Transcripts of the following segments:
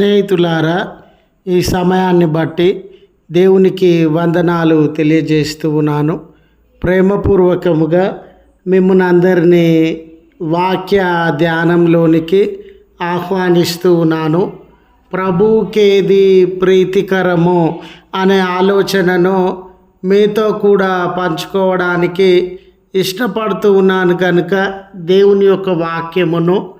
స్నేహితులారా ఈ సమయాన్ని బట్టి దేవునికి వందనాలు తెలియజేస్తూ ఉన్నాను. ప్రేమపూర్వకముగా మిమ్మల్ని అందరినీ వాక్య ధ్యానంలోనికి ఆహ్వానిస్తూ ఉన్నాను. ప్రభుకేది ప్రీతికరము అనే ఆలోచనను మీతో కూడా పంచుకోవడానికి ఇష్టపడుతూ ఉన్నాను కనుక దేవుని యొక్క వాక్యమును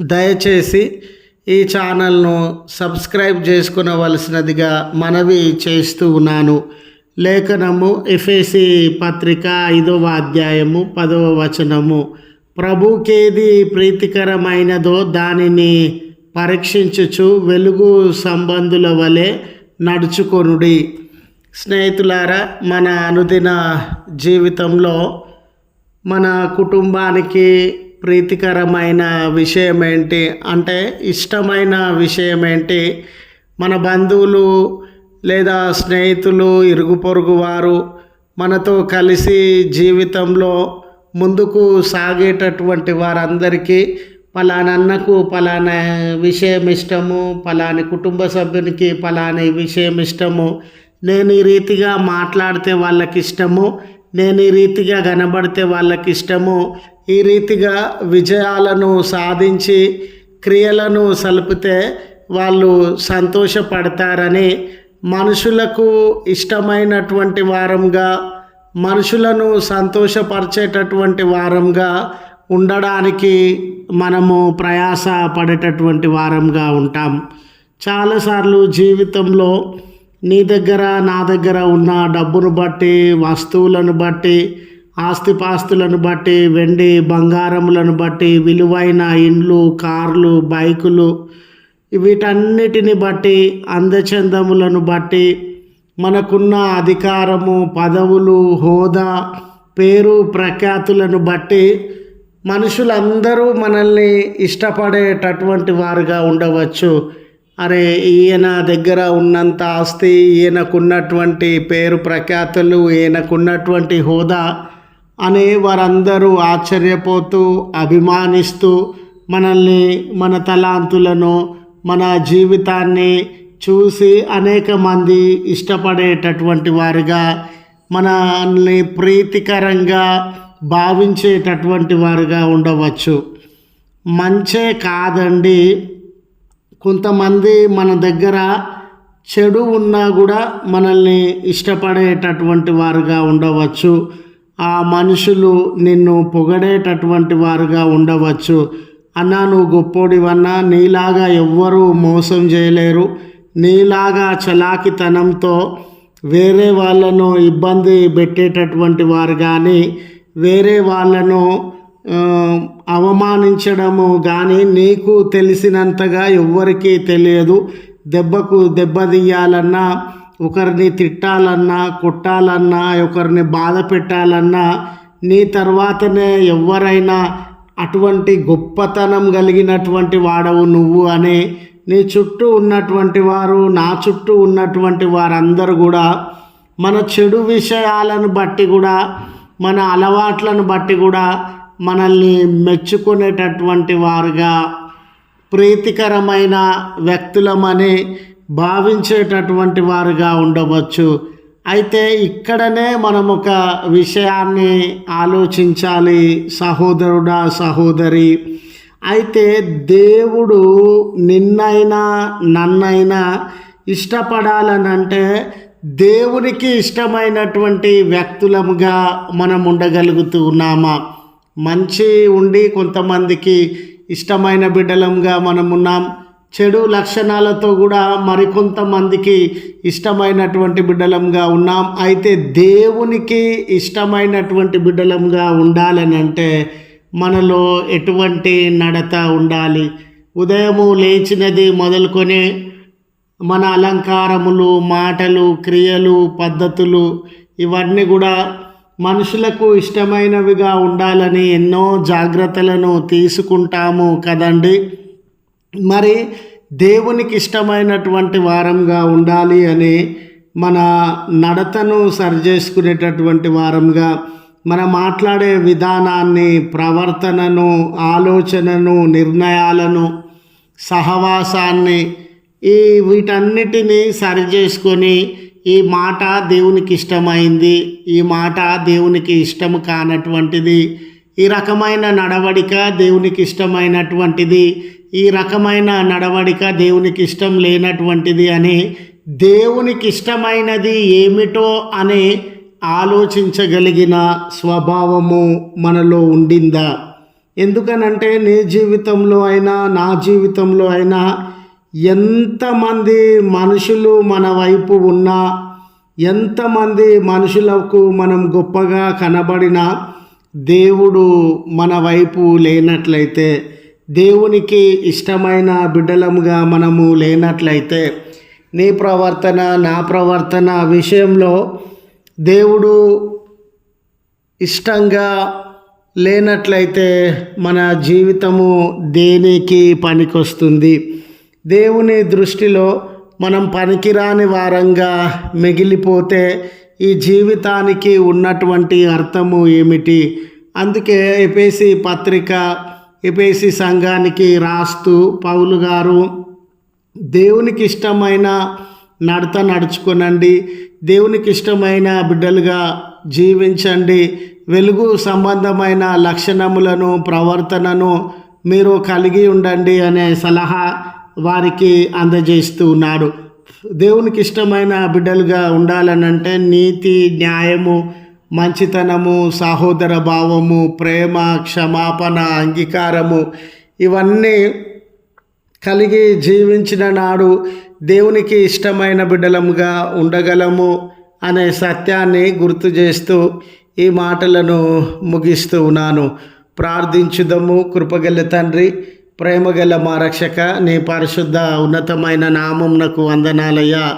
దయచేసి ఈ ఛానల్ను సబ్స్క్రైబ్ చేసుకునవలసినదిగా మనవి చేస్తూ ఉన్నాను. లేఖనము ఎఫ్ఎసి పత్రిక ఐదవ అధ్యాయము పదవ వచనము. ప్రభుకేది ప్రీతికరమైనదో దానిని పరీక్షించుచు వెలుగు సంబంధుల వలె నడుచుకొనుడి. స్నేహితులారా మన అనుదిన జీవితంలో మన కుటుంబానికి ప్రీతికరమైన విషయం ఏంటి అంటే ఇష్టమైన విషయం ఏంటి మన బంధువులు లేదా స్నేహితులు ఇరుగు పొరుగు వారు మనతో కలిసి జీవితంలో ముందుకు సాగేటటువంటి వారందరికీ పలానన్నకు పలానా విషయం ఇష్టము పలాని కుటుంబ సభ్యునికి పలాని విషయం ఇష్టము. నేను ఈ రీతిగా మాట్లాడితే వాళ్ళకి ఇష్టము నేను ఈ రీతిగా కనబడితే వాళ్ళకి ఇష్టము ఈ రీతిగా విజయాలను సాధించి క్రియలను సలిపితే వాళ్ళు సంతోషపడతారని మనుషులకు ఇష్టమైనటువంటి వారంగా మనుషులను సంతోషపరిచేటటువంటి వారంగా ఉండడానికి మనము ప్రయాస పడేటటువంటి వారంగా ఉంటాం. చాలాసార్లు జీవితంలో నీ దగ్గర నా దగ్గర ఉన్న డబ్బును బట్టి వస్తువులను బట్టి ఆస్తిపాస్తులను బట్టి వెండి బంగారములను బట్టి విలువైన ఇండ్లు కార్లు బైకులు వీటన్నిటిని బట్టి అందచందములను బట్టి మనకున్న అధికారము పదవులు హోదా పేరు ప్రఖ్యాతులను బట్టి మనుషులందరూ మనల్ని ఇష్టపడేటటువంటి వారుగా ఉండవచ్చు. అరే ఈయన దగ్గర ఉన్నంత ఆస్తి ఈయనకున్నటువంటి పేరు ప్రఖ్యాతులు ఈయనకున్నటువంటి హోదా అని వారందరూ ఆశ్చర్యపోతూ అభిమానిస్తూ మనల్ని మన తలాంతులను మన జీవితాన్ని చూసి అనేక మంది ఇష్టపడేటటువంటి వారుగా మనల్ని ప్రీతికరంగా భావించేటటువంటి వారుగా ఉండవచ్చు. మంచే కాదండి. కొంతమంది మన దగ్గర చెడు ఉన్నా కూడా మనల్ని ఇష్టపడేటటువంటి వారుగా ఉండవచ్చు. ఆ మనుషులు నిన్ను పొగడేటటువంటి వారుగా ఉండవచ్చు. అన్నా నువ్వు గొప్పోడివన్నా నీలాగా ఎవ్వరూ మోసం చేయలేరు. నీలాగా చలాకితనంతో వేరే వాళ్ళను ఇబ్బంది పెట్టేటటువంటి వారు కానీ వేరే వాళ్ళను అవమానించడము కానీ నీకు తెలిసినంతగా ఎవ్వరికీ తెలియదు. దెబ్బకు దెబ్బ తీయాలన్నా ఒకరిని తిట్టాలన్నా కొట్టాలన్నా ఒకరిని బాధ పెట్టాలన్నా నీ తర్వాతనే ఎవరైనా అటువంటి గొప్పతనం కలిగినటువంటి వాడవు నువ్వు అని నీ చుట్టూ ఉన్నటువంటి వారు నా చుట్టూ ఉన్నటువంటి వారందరూ కూడా మన చెడు విషయాలను బట్టి కూడా మన అలవాట్లను బట్టి కూడా మనల్ని మెచ్చుకునేటటువంటి వారుగా ప్రీతికరమైన వ్యక్తులమని భావించేటటువంటి వారుగా ఉండవచ్చు. అయితే ఇక్కడనే మనం ఒక విషయాన్ని ఆలోచించాలి. సహోదరుడా సహోదరి అయితే దేవుడు నిన్నైనా నన్నైనా ఇష్టపడాలనంటే దేవునికి ఇష్టమైనటువంటి వ్యక్తులముగా మనం ఉండగలుగుతూ ఉన్నామా? మంచి ఉండి కొంతమందికి ఇష్టమైన బిడ్డలంగా మనం ఉన్నాం. చెడు లక్షణాలతో కూడా మరికొంతమందికి ఇష్టమైనటువంటి బిడ్డలంగా ఉన్నాం. అయితే దేవునికి ఇష్టమైనటువంటి బిడ్డలంగా ఉండాలని అంటే మనలో ఎటువంటి నడత ఉండాలి. ఉదయము లేచినది మొదలుకొని మన అలంకారములు మాటలు క్రియలు పద్ధతులు ఇవన్నీ కూడా మనుషులకు ఇష్టమైనవిగా ఉండాలని ఎన్నో జాగ్రత్తలను తీసుకుంటాము కదండి. మరి దేవునికి ఇష్టమైనటువంటి వారంగా ఉండాలి అని మన నడతను సరిచేసుకునేటటువంటి వారంగా మన మాట్లాడే విధానాన్ని ప్రవర్తనను ఆలోచనను నిర్ణయాలను సహవాసాన్ని ఈ వీటన్నిటినీ సరి చేసుకొని ఈ మాట దేవునికి ఇష్టమైంది ఈ మాట దేవునికి ఇష్టం కానటువంటిది ఈ రకమైన నడవడిక దేవునికి ఇష్టమైనటువంటిది ఈ రకమైన నడవడిక దేవునికి ఇష్టం లేనటువంటిది అని దేవునికి ఇష్టమైనది ఏమిటో అని ఆలోచించగలిగిన స్వభావము మనలో ఉండిందా? ఎందుకనంటే నీ జీవితంలో అయినా నా జీవితంలో అయినా ఎంతమంది మనుషులు మన వైపు ఉన్నా ఎంతమంది మనుషులకు మనం గొప్పగా కనబడినా దేవుడు మన వైపు లేనట్లయితే దేవునికి ఇష్టమైన బిడ్డలముగా మనము లేనట్లయితే నీ ప్రవర్తన నా ప్రవర్తన విషయంలో దేవుడు ఇష్టంగా లేనట్లయితే మన జీవితము దేనికి పనికొస్తుంది? దేవుని దృష్టిలో మనం పనికిరాని వారంగా మిగిలిపోతే ఈ జీవితానికి ఉన్నటువంటి అర్థము ఏమిటి? అందుకే ఎపేసి పత్రిక ఎపేసి సంఘానికి రాస్తూ పౌలు గారు దేవునికి ఇష్టమైన నడత నడుచుకునండి దేవునికి ఇష్టమైన బిడ్డలుగా జీవించండి వెలుగు సంబంధమైన లక్షణములను ప్రవర్తనను మీరు కలిగి ఉండండి అనే సలహా వారికి అందజేస్తూ ఉన్నాడు. దేవునికి ఇష్టమైన బిడ్డలుగా ఉండాలనంటే నీతి న్యాయము మంచితనము సహోదర భావము ప్రేమ క్షమాపణ అంగీకారము ఇవన్నీ కలిగి జీవించిన నాడు దేవునికి ఇష్టమైన బిడ్డలముగా ఉండగలము అనే సత్యాన్ని గుర్తు చేస్తూ ఈ మాటలను ముగిస్తూ ఉన్నాను. ప్రార్థించుదము. కృపగల తండ్రి ప్రేమగల మా రక్షక నీ పరిశుద్ధ ఉన్నతమైన నామంనకు వందనాలయ్యా.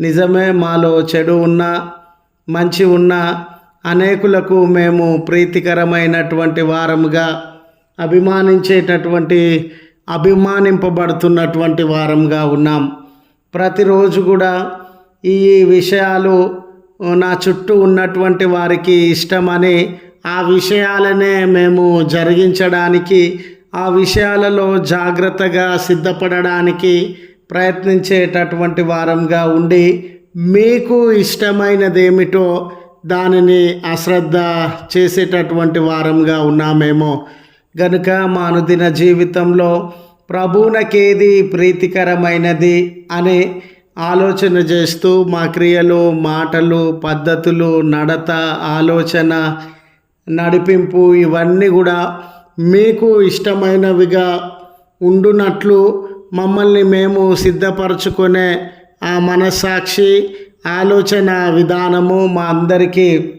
నిజమే మాలో చెడు ఉన్నా మంచి ఉన్నా అనేకులకు మేము ప్రీతికరమైనటువంటి వారముగా అభిమానించేటటువంటి అభిమానింపబడుతున్నటువంటి వారంగా ఉన్నాం. ప్రతిరోజు కూడా ఈ విషయాలు నా చుట్టూ ఉన్నటువంటి వారికి ఇష్టమని ఆ విషయాలనే మేము జరిగించడానికి ఆ విషయాలలో జాగ్రత్తగా సిద్ధపడడానికి ప్రయత్నించేటటువంటి వారంగా ఉండి మీకు ఇష్టమైనదేమిటో దానిని అశ్రద్ధ చేసేటటువంటి వారంగా ఉన్నామేమో. గనుక మా అనుదిన జీవితంలో ప్రభువునకేది ప్రీతికరమైనది అనే ఆలోచన చేస్తూ మా క్రియలు మాటలు పద్ధతులు నడత ఆలోచన నడిపింపు ఇవన్నీ కూడా మీకు ఇష్టమైనవిగా ఉండునట్లు మమ్మల్ని మేము సిద్ధపరచుకునే ఆ మనస్సాక్షి ఆలోచన విధానము మా అందరికీ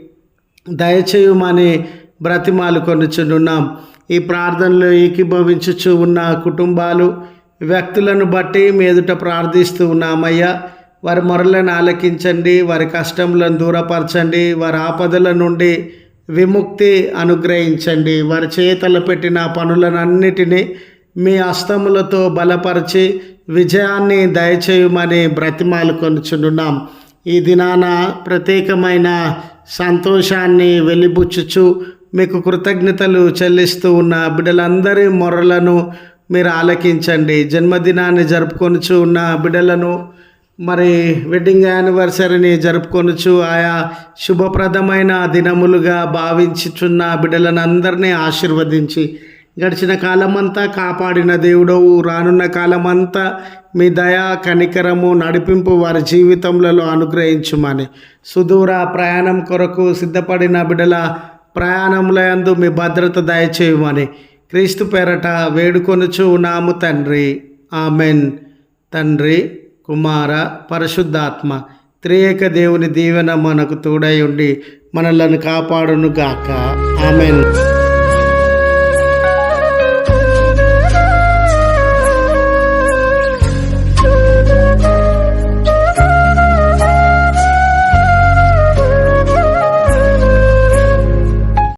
దయచేయమని బ్రతిమాలు కొనుచుండున్నాం. ఈ ప్రార్థనలో ఏకీభవించుచు ఉన్న కుటుంబాలు వ్యక్తులను బట్టి మీదుట ప్రార్థిస్తూ ఉన్నామయ్యా. వారి మొరలను ఆలకించండి వారి కష్టములను దూరపరచండి వారి ఆపదల నుండి విముక్తి అనుగ్రహించండి. వారి చేతలు పెట్టిన పనులనన్నిటినీ మీ అస్తములతో బలపరిచి విజయాన్ని దయచేయమని బ్రతిమాలు కొనుచుండున్నాం. ఈ దినాన ప్రత్యేకమైన సంతోషాన్ని వెలిబుచ్చుచు మీకు కృతజ్ఞతలు చెల్లిస్తూ ఉన్న బిడ్డలందరి మొరలను మీరు ఆలకించండి. జన్మదినాన్ని జరుపుకొనుచు ఉన్న బిడ్డలను మరి వెడ్డింగ్ యానివర్సరీని జరుపుకొనుచు ఆయా శుభప్రదమైన దినములుగా భావించుచున్న బిడ్డలను అందరినీ ఆశీర్వదించి గడిచిన కాలమంతా కాపాడిన దేవుడవు. రానున్న కాలమంతా మీ దయా కనికరము నడిపింపు వారి జీవితంలో అనుగ్రహించుమని. సుదూర ప్రయాణం కొరకు సిద్ధపడిన బిడల ప్రయాణములందు మీ భద్రత దయచేయమని. క్రీస్తు పేరట వేడుకొనుచు నాము తండ్రి. ఆమెన్. తండ్రి కుమార పరిశుద్ధాత్మ త్రియేక దేవుని దీవెన మనకు తోడై ఉండి మనలను కాపాడును గాక ఆమెన్.